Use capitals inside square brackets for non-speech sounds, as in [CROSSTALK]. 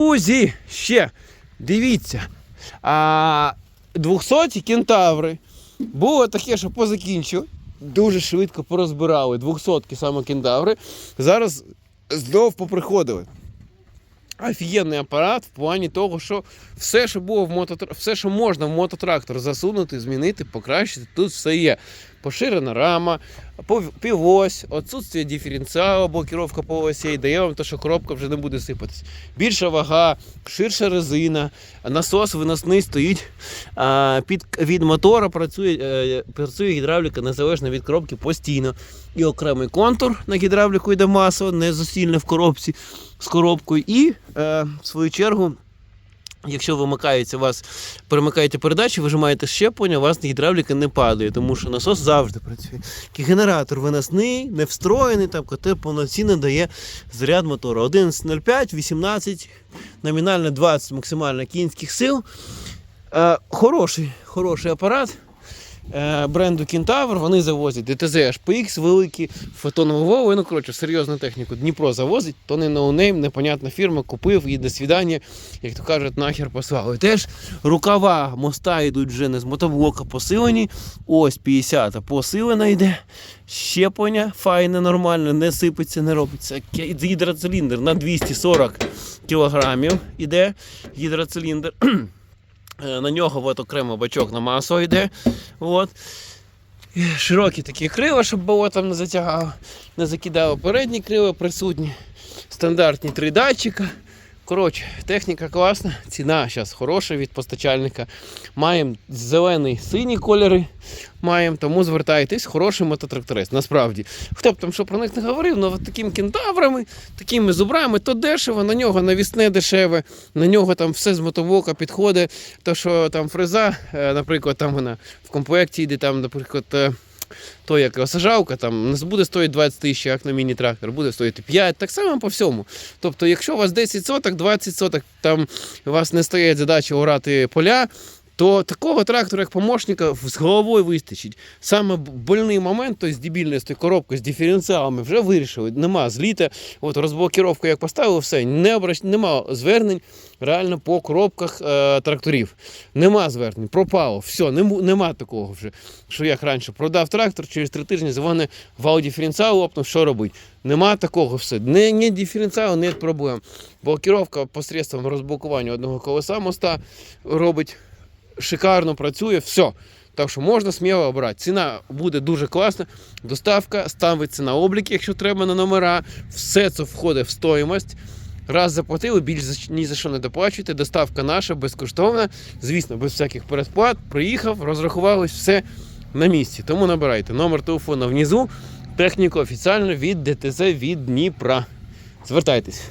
Друзі, ще дивіться. А, 200 кентаври. Було таке, що позакінчив. Дуже швидко порозбирали 200 саме кентаври. Зараз знов поприходили. Офігенний апарат в плані того, що все, що було в мототр... все, що можна в мототрактор засунути, змінити, покращити, тут все є. Поширена рама, півось, відсутствие диференціалу, блокіровка полосей, дає вам те, що коробка вже не буде сипатись. Більша вага, ширша резина, насос виносний стоїть а, під, від мотора, працює, е, працює гідравліка незалежно від коробки постійно. І окремий контур на гідравліку йде масово, не засільне в коробці з коробкою. І е, в свою чергу. Якщо вимикається у вас, перемикаєте передачі, вижимаєте щеплення, у вас гідравліка не падає, тому що насос завжди працює. Генератор виносний, не встроєний, там котел повноцінно дає заряд мотора. 11,05, 18, номінально 20 максимально кінських сил. Е, хороший, хороший апарат. Е, бренду Кентавр, вони завозять ДТЗ HPX великі, фотонового, ну коротше, серйозну техніку. Дніпро завозить, то не ноунейм, непонятна фірма, купив і до свідання, як то кажуть, нахер послали. Теж рукава моста йдуть вже не з мотоблока посилені. Ось 50 посилена йде. Щеплення файне, нормальне, не сипеться, не робиться. Гідроциліндр на 240 кілограмів іде гідроциліндр. [CLEARS THROAT] Е, На нього от окремо бачок на масо йде. От. Широкі такі крила, щоб болотом не затягало, не закидало. Передні крила присутні. Стандартні три датчика. Коротше, техніка класна, ціна зараз хороша від постачальника. Маємо зелений сині кольори. Маємо, тому звертайтесь, хороший мототракторист. Насправді. Хто б там що про них не говорив, але от такими кентаврами, такими зубрами, то дешево, на нього навісне дешеве, на нього там все з мотовока підходить. То, що там фреза, е, наприклад, там вона в комплекті йде, там, наприклад. То як осажалка там не буде стоїти 20 тисяч, як на міні-трактор, буде стоїти 5, так само по всьому. Тобто, якщо у вас 10 соток, 20 соток, там у вас не стоїть задача урати поля, то такого трактора, як помощника, з головою вистачить. Саме больний момент, то з дебільною з диференціалами вже вирішили. Нема зліта. От розблокіровку як поставили, все, не обращ... нема звернень реально по коробках е, тракторів. Нема звернень, пропало, все, нему- нема такого вже. Що як раніше продав трактор, через три тижні дзвони вал диференціал лопнув, що робить? Нема такого все. Не, не диференціал, не проблем. Блокіровка посредством розблокування одного колеса моста робить шикарно працює, все. Так що можна сміло обрати. Ціна буде дуже класна. Доставка ставиться на облік, якщо треба на номера. Все це входить в стоїмость. Раз заплатили, більш ні за що не доплачуєте. Доставка наша безкоштовна. Звісно, без всяких передплат. Приїхав, розрахувалось все на місці. Тому набирайте номер телефону внизу. Техніка офіційно від ДТЗ від Дніпра. Звертайтесь.